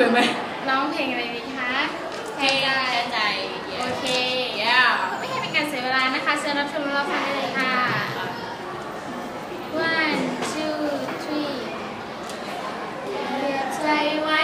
ไปไหมร้องเพลงอะไรดีคะเพลงใจ โอเคไม่ให้เป็นการเสียเวลานะคะเชิญรับชมรับฟังได้เลยค่ะ one two three เหลือใจไว้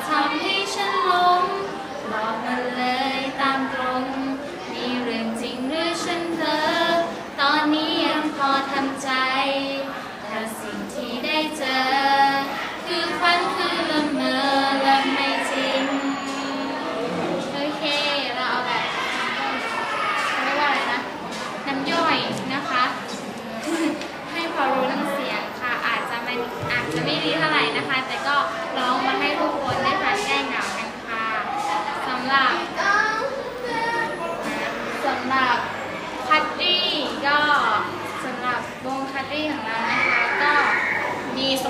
That's how it is.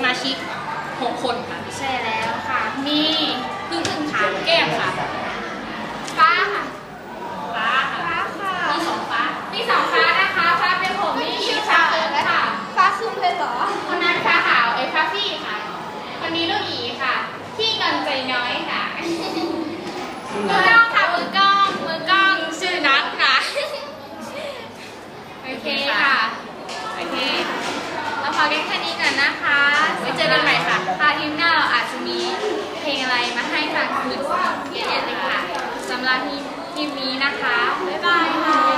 มาชิก 6 คนค่ะ ใช่แล้วค่ะ มีครึ่งพึ่งขาแก้มค่ะ ฟ้าค่ะ ฟ้าค่ะ ฟ้าค่ะมีสองฟ้า มีสองฟ้านะคะ ฟ้าเป็นผมนี่ชื่อฟ้าเอิร์ค่ะ ฟ้าซึมเลยเหรอ คนนั้นฟ้าขาวไอ้ฟ้าพี่ค่ะ คนนี้ลูกอีค่ะ ที่กันใจน้อยค่ะมือกล้องค่ะมือกล้องมือกล้องชื่อนัทค่ะ โอเคค่ะ โอเคเราพอแค่นี้ก่อนนะคะ ลาทีมนี้นะคะ บ๊ายบายค่ะ